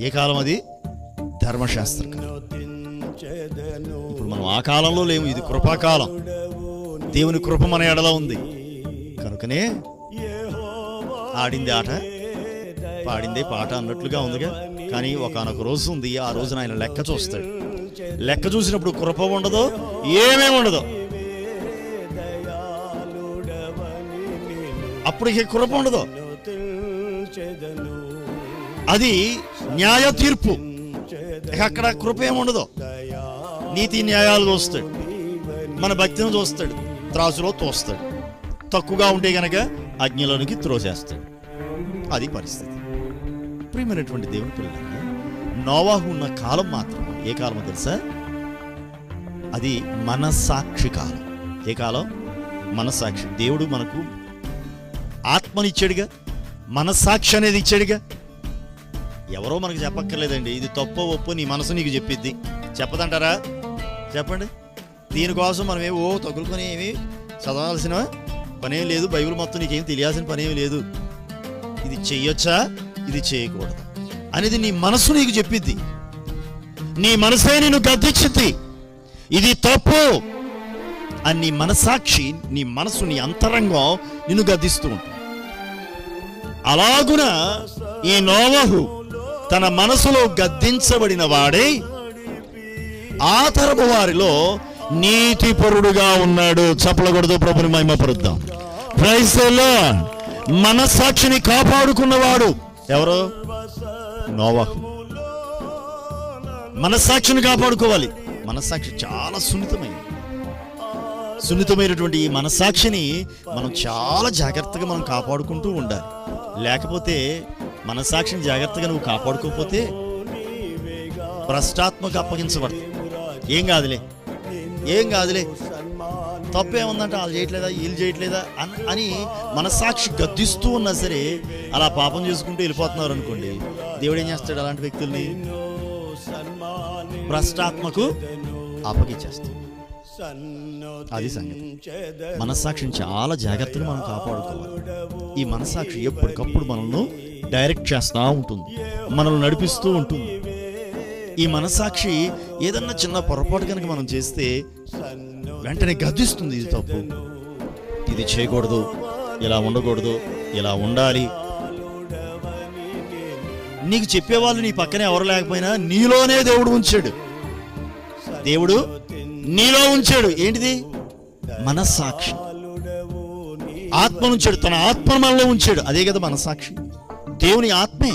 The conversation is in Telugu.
ఏ కాలం అది? ధర్మశాస్త్ర ఇప్పుడు మనం ఆ కాలంలో లేము ఇది కృపాకాలం. దేవుని కృప మన ఎడల ఉంది. కనుకనే ఆడింది ఆట పాడిందే పాట అన్నట్లుగా ఉందిగా. కానీ ఒకనొక రోజు ఉంది ఆ రోజున ఆయన లెక్క చూస్తాడు. లెక్క చూసినప్పుడు కృప ఉండదు ఏమేమి ఉండదు. అప్పుడు ఇక కృప ఉండదు. అది న్యాయ తీర్పు అక్కడ కృప ఏముండదు నీతి న్యాయాలు చూస్తాడు. మన భక్తిని చూస్తాడు. త్రాసులో తోస్తాడు. తక్కువగా ఉంటే గనక అగ్నిలోనికి త్రోసేస్తాడు అది పరిస్థితి. ప్రియమైనటువంటి దేవుని పిల్లలు నోవాహు ఉన్న కాలం మాత్రం ఏ కాలం తెలుసా? అది మనసాక్షి కాలం. ఏ కాలం? మనసాక్షి దేవుడు మనకు ఆత్మనిచ్చాడుగా. మనసాక్షి అనేది ఇచ్చాడుగా. ఎవరో మనకు చెప్పక్కర్లేదండి. ఇది తప్పో ఒప్పు నీ మనసు నీకు చెప్పిద్ది. చెప్పదంటారా? చెప్పండి. దీనికోసం మనం ఏమి ఓ తగులుకొని ఏమి చదవాల్సిన పనేం లేదు. బైబిల్ మొత్తం నీకేం తెలియాల్సిన పనేమి లేదు. ఇది చెయ్యొచ్చా? ఇది చేయకూడదు. అనేది నీ మనసు నీకు చెప్పిద్ది. నీ మనసే నేను గద్దించింది ఇది తప్పు. అని నీ మనసాక్షి నీ మనసు నీ అంతరంగం నిన్ను గద్దిస్తూ ఉంటుంది. అలాగున ఈ నోవహు తన మనసులో గద్దించబడిన వాడే ఆ తరపు వారిలో నీతిపరుడుగా ఉన్నాడు. చప్పలకూడదు ప్రభుని మహిమపరుద్దాం. క్రైస్తవులో మనసాక్షిని మనస్సాక్షిని కాపాడుకున్నవాడు ఎవరు? నోవహు మనస్సాక్షిని కాపాడుకోవాలి. మనస్సాక్షి చాలా సున్నితమైంది సున్నితమైనటువంటి ఈ మనస్సాక్షిని మనం చాలా జాగ్రత్తగా మనం కాపాడుకుంటూ ఉండాలి. లేకపోతే మనస్సాక్షిని జాగ్రత్తగా నువ్వు కాపాడుకోకపోతే భ్రష్టాత్మకు అప్పగించబడతావు ఏం కాదులే. ఏం కాదులే. తప్పేముందంటే వాళ్ళు చేయట్లేదా? వీళ్ళు చేయట్లేదా? అని మనస్సాక్షి గద్దిస్తూ ఉన్నా సరే అలా పాపం చేసుకుంటూ వెళ్ళిపోతున్నారు అనుకోండి. దేవుడు ఏం చేస్తాడు అలాంటి వ్యక్తుల్ని? భ్రష్టాత్మకు అప్పగించేస్తాడు. అది సంగతి. మనస్సాక్షిని చాలా జాగ్రత్తగా మనం కాపాడుకోవాలి. ఈ మనస్సాక్షి ఎప్పటికప్పుడు మనల్ని డైరెక్ట్ చేస్తూ ఉంటుంది. మనల్ని నడిపిస్తూ ఉంటుంది. ఈ మనసాక్షి ఏదన్నా చిన్న పొరపాటు కనుక మనం చేస్తే వెంటనే గర్దిస్తుంది ఇది తప్పు. ఇది చేయకూడదు ఇలా ఉండకూడదు ఇలా ఉండాలి. నీకు చెప్పేవాళ్ళు నీ పక్కనే ఎవరు లేకపోయినా నీలోనే దేవుడు ఉంచాడు. దేవుడు నీలో ఉంచాడు. ఏంటిది? మనస్సాక్షి. ఆత్మ ఉంచాడు తన ఆత్మ మనలో ఉంచాడు. అదే కదా మనస్సాక్షి. దేవుని ఆత్మే